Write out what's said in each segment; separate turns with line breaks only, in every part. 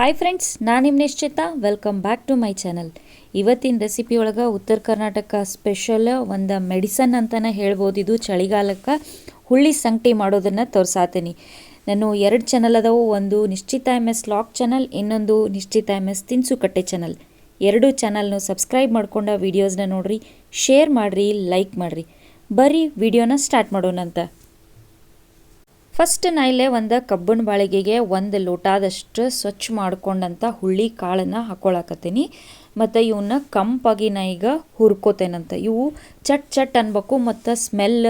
Hi friends ನಾನು ನಿಮ್ಮ Nishchita. Welcome back to my channel ಇವತ್ತಿನ ರೆಸಿಪಿ ಒಳಗೆ ಉತ್ತರ ಕರ್ನಾಟಕ ಸ್ಪೆಷಲ್ ಒಂದು ಮೆಡಿಸನ್ ಅಂತಲೇ ಹೇಳ್ಬೋದು. ಇದು ಚಳಿಗಾಲಕ್ಕೆ ಹುಳ್ಳಿ ಸಂಗಟಿ ಮಾಡೋದನ್ನು ತೋರ್ಸಾತೀನಿ. ನಾನು ಎರಡು ಚಾನಲ್ ಅದಾವು. ಒಂದು ನಿಶ್ಚಿತ ಎಂ ಎಸ್ ಲಾಕ್ ಚಾನಲ್ ಇನ್ನೊಂದು ನಿಶ್ಚಿತ ಎಂ ಎಸ್ ತಿನ್ಸುಕಟ್ಟೆ ಚಾನಲ್ ಎರಡು ಚಾನಲ್ನು ಸಬ್ಸ್ಕ್ರೈಬ್ ಮಾಡ್ಕೊಂಡ ವೀಡಿಯೋಸ್ನ ನೋಡ್ರಿ ಶೇರ್ ಮಾಡಿರಿ ಲೈಕ್ ಮಾಡಿರಿ. ಬರ್ರಿ ವಿಡಿಯೋನ ಸ್ಟಾರ್ಟ್ ಮಾಡೋಣಂತ. ಫಸ್ಟ್ ನಾ ಇಲ್ಲೇ ಒಂದು ಕಬ್ಬಿಣ ಬಾಳಿಗೆಗೆ ಒಂದು ಲೋಟಾದಷ್ಟು ಸ್ವಚ್ಛ ಮಾಡ್ಕೊಂಡಂಥ ಹುಳ್ಳಿ ಕಾಳನ್ನು ಹಾಕ್ಕೊಳಕತ್ತೀನಿ ಮತ್ತು ಇವನ್ನ ಕಂಪಾಗಿ ನಾ ಈಗ ಹುರ್ಕೋತೇನಂತ. ಇವು ಚಟ್ ಚಟ್ ಅನ್ಬೇಕು ಮತ್ತು ಸ್ಮೆಲ್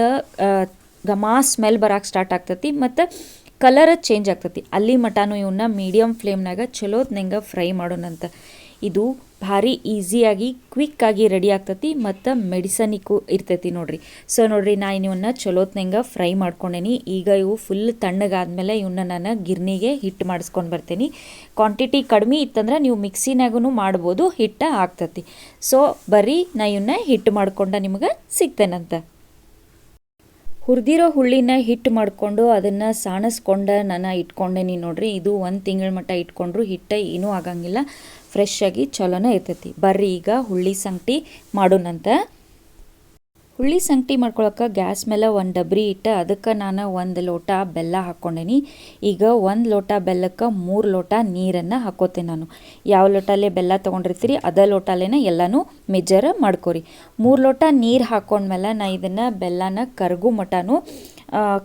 ಗಮಾ ಸ್ಮೆಲ್ ಬರಕ್ಕೆ ಸ್ಟಾರ್ಟ್ ಆಗ್ತತಿ ಮತ್ತು ಕಲರ್ ಚೇಂಜ್ ಆಗ್ತತಿ. ಅಲ್ಲಿ ಮಟನೂ ಇವನ್ನ ಮೀಡಿಯಮ್ ಫ್ಲೇಮ್ನಾಗ ಚಲೋತ್ನಂಗೆ ಫ್ರೈ ಮಾಡೋಣಂತ. ಇದು ಭಾರಿ ಈಸಿಯಾಗಿ ಕ್ವಿಕ್ಕಾಗಿ ರೆಡಿ ಆಗ್ತತಿ ಮತ್ತು ಮೆಡಿಸನಿಕ್ಕು ಇರ್ತೈತಿ ನೋಡ್ರಿ. ಸೊ ನೋಡ್ರಿ, ನಾ ಇವನ್ನ ಚಲೋತ್ನಂಗೆ ಫ್ರೈ ಮಾಡ್ಕೊಂಡೇನಿ. ಈಗ ಇವು ಫುಲ್ ತಣ್ಣಗಾದ್ಮೇಲೆ ಇವನ್ನ ನಾನು ಗಿರ್ನಿಗೆ ಹಿಟ್ಟು ಮಾಡಿಸ್ಕೊಂಡು ಬರ್ತೀನಿ. ಕ್ವಾಂಟಿಟಿ ಕಡಿಮೆ ಇತ್ತಂದ್ರೆ ನೀವು ಮಿಕ್ಸಿನಾಗೂ ಮಾಡ್ಬೋದು, ಹಿಟ್ಟು ಆಗ್ತತಿ. ಸೊ ಬರೀ ನಾ ಇವನ್ನ ಹಿಟ್ಟು ಮಾಡ್ಕೊಂಡ ನಿಮ್ಗೆ ಸಿಗ್ತೇನಂತ. ಹುರಿದಿರೋ ಹುಳ್ಳಿನ ಹಿಟ್ಟು ಮಾಡಿಕೊಂಡು ಅದನ್ನು ಸಾಣಿಸ್ಕೊಂಡು ನಾನು ಇಟ್ಕೊಂಡೇನಿ ನೋಡ್ರಿ. ಇದು ಒಂದು ತಿಂಗಳ ಮಟ್ಟ ಇಟ್ಕೊಂಡ್ರು ಹಿಟ್ಟು ಏನೂ ಆಗಂಗಿಲ್ಲ. ಫ್ರೆಶ್ ಆಗಿ ಚಲೋನೇ ಇರ್ತೈತಿ. ಬರ್ರಿ ಈಗ ಹುಳ್ಳಿ ಸಂಗಟಿ ಮಾಡೋಣಂತ ಹುಳ್ಳಿ ಸಂಗಟಿ ಮಾಡ್ಕೊಳಕ್ಕೆ ಗ್ಯಾಸ್ ಮೇಲೆ ಒಂದು ಡಬ್ರಿ ಇಟ್ಟು ಅದಕ್ಕೆ ನಾನು ಒಂದು ಲೋಟ ಬೆಲ್ಲ ಹಾಕ್ಕೊಂಡೇನಿ. ಈಗ ಒಂದು ಲೋಟ ಬೆಲ್ಲಕ್ಕೆ ಮೂರು ಲೋಟ ನೀರನ್ನು ಹಾಕೋತೇನೆ ನಾನು. ಯಾವ ಲೋಟಲ್ಲೇ ಬೆಲ್ಲ ತೊಗೊಂಡಿರ್ತೀರಿ ಅದೇ ಲೋಟಲ್ಲೇ ಎಲ್ಲನೂ ಮೆಜರ್ ಮಾಡ್ಕೊರಿ. ಮೂರು ಲೋಟ ನೀರು ಹಾಕ್ಕೊಂಡ್ಮೇಲೆ ನಾ ಇದನ್ನು ಬೆಲ್ಲನ ಕರಗು ಮಟನೂ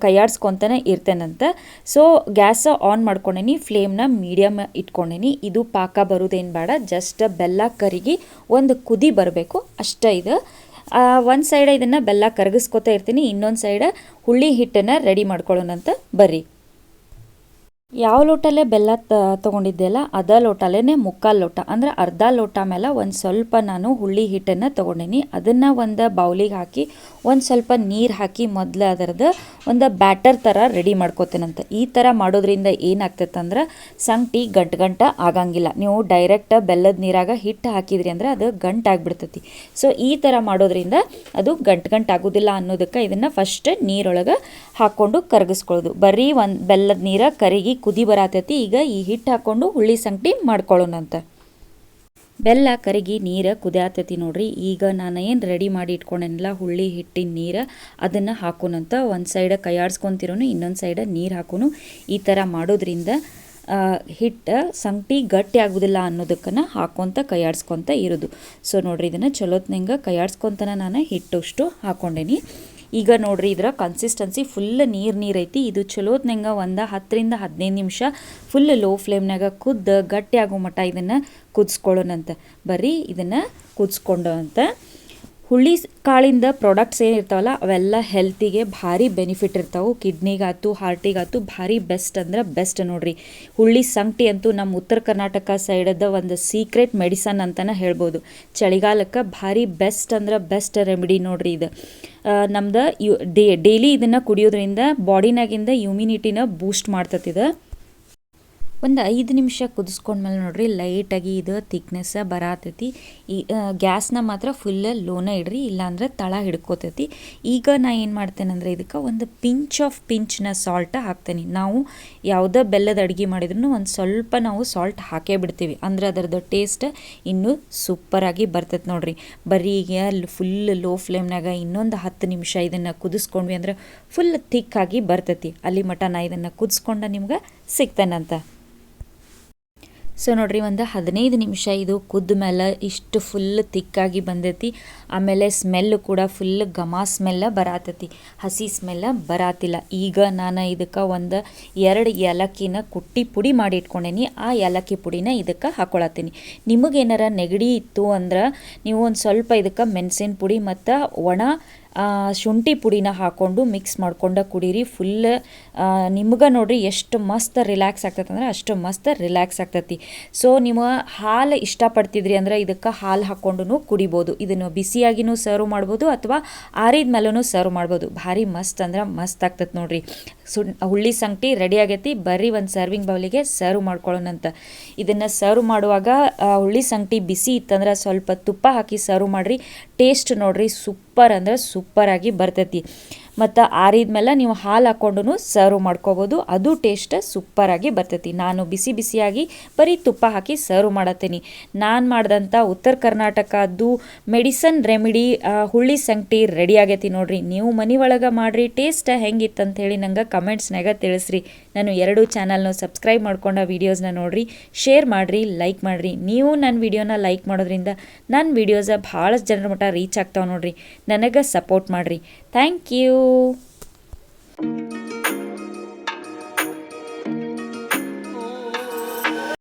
ಕೈಯಾಡ್ಸ್ಕೊತಾನೆ ಇರ್ತೇನಂತೆ. ಸೊ ಗ್ಯಾಸ ಆನ್ ಮಾಡ್ಕೊಂಡೇನಿ ಫ್ಲೇಮ್ನ ಮೀಡಿಯಮ್ ಇಟ್ಕೊಂಡೇನಿ. ಇದು ಪಾಕ ಬರೋದೇನು ಬೇಡ ಜಸ್ಟ್ ಬೆಲ್ಲ ಕರಿಗಿ ಒಂದು ಕುದಿ ಬರಬೇಕು, ಅಷ್ಟೇ ಇದು. ಒಂದು ಸೈಡ ಇದನ್ನು ಬೆಲ್ಲ ಕರಗಿಸ್ಕೊತಾ ಇರ್ತೀನಿ, ಇನ್ನೊಂದು ಸೈಡ ಹುಳಿ ಹಿಟ್ಟನ್ನು ರೆಡಿ ಮಾಡ್ಕೊಳ್ಳೋಣಂತ. ಬರ್ರಿ. ಯಾವ ಲೋಟಲ್ಲೇ ಬೆಲ್ಲ ತೊಗೊಂಡಿದ್ದೆಲ್ಲ ಅದ ಲೋಟಲ್ಲೇ ಮುಕ್ಕಾಲು ಲೋಟ. ಅಂದರೆ ಅರ್ಧ ಲೋಟ ಮೇಲೆ ಒಂದು ಸ್ವಲ್ಪ ನಾನು ಹುಳ್ಳಿ ಹಿಟ್ಟನ್ನು ತೊಗೊಂಡೀನಿ. ಅದನ್ನು ಒಂದು ಬೌಲಿಗೆ ಹಾಕಿ, ಒಂದು ಸ್ವಲ್ಪ ನೀರು ಹಾಕಿ ಮೊದಲು ಅದರದ್ದು ಒಂದು ಬ್ಯಾಟರ್ ಥರ ರೆಡಿ ಮಾಡ್ಕೋತೇನಂತ. ಈ ಥರ ಮಾಡೋದ್ರಿಂದ ಏನಾಗ್ತೈತೆ ಅಂದ್ರೆ ಸಂಗಟಿ ಗಂಟು ಗಂಟ ಆಗಂಗಿಲ್ಲ. ನೀವು ಡೈರೆಕ್ಟ್ ಬೆಲ್ಲದ ನೀರಾಗ ಹಿಟ್ಟು ಹಾಕಿದ್ರಿ ಅಂದ್ರೆ ಅದು ಗಂಟು ಆಗಿಬಿಡ್ತೈತಿ. ಸೊ, ಈ ಥರ ಮಾಡೋದ್ರಿಂದ ಅದು ಗಂಟು ಗಂಟು ಆಗೋದಿಲ್ಲ ಅನ್ನೋದಕ್ಕೆ ಇದನ್ನು ಫಸ್ಟ್ ನೀರೊಳಗೆ ಹಾಕ್ಕೊಂಡು ಕರಗಿಸ್ಕೊಳ್ಳೋದು ಬರೀ ಒಂದು ಬೆಲ್ಲದ ನೀರ ಕರಿಗಿ ಕುದಿ ಬರತೈತಿ, ಈಗ ಈ ಹಿಟ್ಟು ಹಾಕ್ಕೊಂಡು ಹುಳಿ ಸಂಕಟಿ ಮಾಡ್ಕೊಳ್ಳೋಣಂತ ಬೆಲ್ಲ ಕರಗಿ ನೀರು ಕುದಿಯಾತೈತಿ ನೋಡ್ರಿ, ಈಗ ನಾನು ಏನು ರೆಡಿ ಮಾಡಿ ಇಟ್ಕೊಂಡೆನಲ್ಲ ಹುಳ್ಳಿ ಹಿಟ್ಟಿನ ನೀರು, ಅದನ್ನು ಹಾಕೋಣಂತ ಒಂದು ಸೈಡ ಕೈಯಾಡ್ಸ್ಕೊತಿರೋನು, ಇನ್ನೊಂದು ಸೈಡ ನೀರು ಹಾಕೋನು. ಈ ಥರ ಮಾಡೋದ್ರಿಂದ ಹಿಟ್ಟು ಸಂಕಟಿ ಗಟ್ಟಿ ಆಗೋದಿಲ್ಲ ಅನ್ನೋದಕ್ಕನ್ನು ಹಾಕ್ಕೊತ ಕೈಯಾಡ್ಸ್ಕೊತ ಇರೋದು. ಸೊ ನೋಡ್ರಿ, ಇದನ್ನು ಚಲೋತ್ನಂಗೆ ಕೈಯಾಡ್ಸ್ಕೊತನ ನಾನು ಹಿಟ್ಟಷ್ಟು ಹಾಕ್ಕೊಂಡೇನಿ ಈಗ ನೋಡ್ರಿ ಇದರ ಕನ್ಸಿಸ್ಟೆನ್ಸಿ ಫುಲ್ ನೀರು ನೀರು ಐತಿ. ಇದು ಚಲೋತ್ನಂಗೆ ಒಂದು ಹತ್ತರಿಂದ ಹದಿನೈದು ನಿಮಿಷ ಫುಲ್ ಲೋ ಫ್ಲೇಮ್ನಾಗ ಕುದ್ದು ಗಟ್ಟಿ ಆಗೋ ಮಟ್ಟ ಇದನ್ನು ಕುದಿಸ್ಕೊಳ್ಳೋಣಂತ ಬರ್ರಿ, ಇದನ್ನು ಕುದಿಸ್ಕೊಂಡು ಹುಳ್ಳಿ ಕಾಳಿಂದ ಪ್ರಾಡಕ್ಟ್ಸ್ ಏನಿರ್ತಾವಲ್ಲ, ಅವೆಲ್ಲ ಹೆಲ್ತಿಗೆ ಭಾರಿ ಬೆನಿಫಿಟ್ ಇರ್ತಾವೆ. ಕಿಡ್ನಿಗಾತು ಹಾರ್ಟಿಗಾತು ಭಾರಿ ಬೆಸ್ಟ್ ಅಂದ್ರೆ ಬೆಸ್ಟ್ ನೋಡ್ರಿ. ಹುಳ್ಳಿ ಸಂಗಟಿ ಅಂತೂ ನಮ್ಮ ಉತ್ತರ ಕರ್ನಾಟಕ ಸೈಡದ ಒಂದು ಸೀಕ್ರೆಟ್ ಮೆಡಿಸನ್ ಅಂತಲೇ ಹೇಳ್ಬೋದು. ಚಳಿಗಾಲಕ್ಕೆ ಭಾರಿ ಬೆಸ್ಟ್ ಅಂದ್ರೆ ಬೆಸ್ಟ್ ರೆಮಿಡಿ ನೋಡ್ರಿ ಇದು. ನಮ್ದು ಯು ಡೇಲಿ ಇದನ್ನು ಕುಡಿಯೋದ್ರಿಂದ ಬಾಡಿನಾಗಿಂದ ಇಮ್ಯುನಿಟಿನ ಬೂಸ್ಟ್ ಮಾಡ್ತತಿದೆ. ಒಂದು ಐದು ನಿಮಿಷ ಕುದಿಸ್ಕೊಂಡ್ಮೇಲೆ ನೋಡಿರಿ, ಲೈಟಾಗಿ ಇದು ತಿಕ್ನೆಸ್ ಬರತೈತಿ. ಈ ಗ್ಯಾಸ್ನ ಮಾತ್ರ ಫುಲ್ ಲೋನ ಇಡ್ರಿ, ಇಲ್ಲಾಂದ್ರೆ ತಳ ಹಿಡ್ಕೋತೈತಿ. ಈಗ ನಾ ಏನು ಮಾಡ್ತೇನೆ ಇದಕ್ಕೆ ಒಂದು ಪಿಂಚ್ ಆಫ್ ಪಿಂಚ್ನ ಸಾಲ್ಟ್ ಹಾಕ್ತೇನೆ. ನಾವು ಯಾವುದೇ ಬೆಲ್ಲದ ಅಡುಗೆ ಮಾಡಿದ್ರು ಒಂದು ಸ್ವಲ್ಪ ನಾವು ಸಾಲ್ಟ್ ಹಾಕೇ ಬಿಡ್ತೀವಿ. ಅಂದ್ರೆ ಅದರದ್ದು ಟೇಸ್ಟ್ ಇನ್ನೂ ಸೂಪರಾಗಿ ಬರ್ತೈತೆ ನೋಡಿರಿ. ಬರೀ ಈಗ ಫುಲ್ ಲೋ ಫ್ಲೇಮ್ನಾಗ ಇನ್ನೊಂದು ಹತ್ತು ನಿಮಿಷ ಇದನ್ನು ಕುದಿಸ್ಕೊಂಡ್ವಿ ಅಂದ್ರೆ ಫುಲ್ ಥಿಕ್ಕಾಗಿ ಬರ್ತೈತಿ. ಅಲ್ಲಿ ಮಟ ನಾ ಇದನ್ನು ಕುದಿಸ್ಕೊಂಡ ನಿಮ್ಗೆ ಸಿಗ್ತೇನಂತ. ಸೊ ನೋಡ್ರಿ, ಒಂದು ಹದಿನೈದು ನಿಮಿಷ ಇದು ಕುದ್ದ ಮೇಲೆ ಇಷ್ಟು ಫುಲ್ ತಿಕ್ಕಾಗಿ ಬಂದೈತಿ. ಆಮೇಲೆ ಸ್ಮೆಲ್ ಕೂಡ ಫುಲ್ ಘಮ ಸ್ಮೆಲ್ಲ ಬರಾತೈತಿ. ಹಸಿ ಸ್ಮೆಲ್ಲ ಬರಾತಿಲ್ಲ. ಈಗ ನಾನು ಇದಕ್ಕೆ ಒಂದು ಎರಡು ಏಲಕ್ಕಿನ ಕುಟ್ಟಿ ಪುಡಿ ಮಾಡಿ ಇಟ್ಕೊಂಡೇನಿ. ಆ ಏಲಕ್ಕಿ ಪುಡಿನ ಇದಕ್ಕೆ ಹಾಕೊಳತ್ತೀನಿ. ನಿಮಗೇನಾರ ನೆಗಡಿ ಇತ್ತು ಅಂದ್ರೆ ನೀವು ಒಂದು ಸ್ವಲ್ಪ ಇದಕ್ಕೆ ಮೆಣಸಿನ ಪುಡಿ ಮತ್ತು ಒಣ ಶುಂಠಿ ಪುಡಿನ ಹಾಕ್ಕೊಂಡು ಮಿಕ್ಸ್ ಮಾಡ್ಕೊಂಡು ಕುಡೀರಿ. ಫುಲ್ ನಿಮ್ಗೆ ನೋಡಿರಿ ಎಷ್ಟು ಮಸ್ತ್ ರಿಲ್ಯಾಕ್ಸ್ ಆಗ್ತೈತೆ ಅಂದ್ರೆ ಅಷ್ಟು ಮಸ್ತ್ ರಿಲ್ಯಾಕ್ಸ್ ಆಗ್ತೈತಿ. ಸೊ ನಿಮ್ಮ ಹಾಲು ಇಷ್ಟಪಡ್ತಿದ್ರಿ ಅಂದ್ರೆ ಇದಕ್ಕೆ ಹಾಲು ಹಾಕ್ಕೊಂಡು ಕುಡಿಬೋದು. ಇದನ್ನು ಬಿಸಿಯಾಗಿನೂ ಸರ್ವ್ ಮಾಡ್ಬೋದು ಅಥವಾ ಆರಿದ ಮೇಲೂ ಸರ್ವ್ ಮಾಡ್ಬೋದು. ಭಾರಿ ಮಸ್ತ್ ಅಂದ್ರೆ ಮಸ್ತ್ ಆಗ್ತೈತೆ ನೋಡಿರಿ. ಸು ಹುಳ್ಳಿ ಸಂಗಟಿ ರೆಡಿ ಆಗೈತಿ. ಬರ್ರಿ ಒಂದು ಸರ್ವಿಂಗ್ ಬೌಲಿಗೆ ಸರ್ವ್ ಮಾಡ್ಕೊಳ್ಳೋಣಂತ ಇದನ್ನು ಸರ್ವ್ ಮಾಡುವಾಗ ಹುಳ್ಳಿ ಸಂಗಟಿ ಬಿಸಿ ಇತ್ತಂದ್ರೆ ಸ್ವಲ್ಪ ತುಪ್ಪ ಹಾಕಿ ಸರ್ವ್ ಮಾಡಿರಿ. ಟೇಸ್ಟ್ ನೋಡಿರಿ ಸೂಪರ್ ಅಂದ್ರೆ ಸೂಪರಾಗಿ ಬರ್ತೈತಿ. ಮತ್ತು ಆರಿದ್ಮೇಲೆ ನೀವು ಹಾಲು ಹಾಕ್ಕೊಂಡು ಸರ್ವ್ ಮಾಡ್ಕೋಬೋದು. ಅದು ಟೇಸ್ಟ್ ಸೂಪರಾಗಿ ಬರ್ತೈತಿ. ನಾನು ಬಿಸಿ ಬಿಸಿಯಾಗಿ ಬರೀ ತುಪ್ಪ ಹಾಕಿ ಸರ್ವ್ ಮಾಡತ್ತೀನಿ. ನಾನು ಮಾಡಿದಂಥ ಉತ್ತರ ಕರ್ನಾಟಕದ್ದು ಮೆಡಿಸನ್ ರೆಮಿಡಿ ಹುಳ್ಳಿ ಸಂಗಟಿ ರೆಡಿ ಆಗೈತಿ ನೋಡ್ರಿ. ನೀವು ಮನೆ ಒಳಗೆ ಮಾಡಿರಿ ಟೇಸ್ಟ್ ಹೆಂಗಿತ್ತು ಹೇಳಿ ನಂಗೆ ಕಮೆಂಟ್ಸ್ನಾಗ ತಿಳಿಸ್ರಿ. ನಾನು ಎರಡು ಚಾನಲ್ನ ಸಬ್ಸ್ಕ್ರೈಬ್ ಮಾಡ್ಕೊಂಡ ವೀಡಿಯೋಸ್ನ ನೋಡ್ರಿ. ಶೇರ್ ಮಾಡಿರಿ ಲೈಕ್ ಮಾಡಿರಿ. ನೀವು ನನ್ನ ವಿಡಿಯೋನ ಲೈಕ್ ಮಾಡೋದ್ರಿಂದ ನನ್ನ ವೀಡಿಯೋಸ ಭಾಳಷ್ಟು ಜನರ ಮಟ್ಟ ರೀಚ್ ಆಗ್ತಾವೆ ನೋಡ್ರಿ. ನನಗೆ ಸಪೋರ್ಟ್ ಮಾಡಿರಿ. Thank you you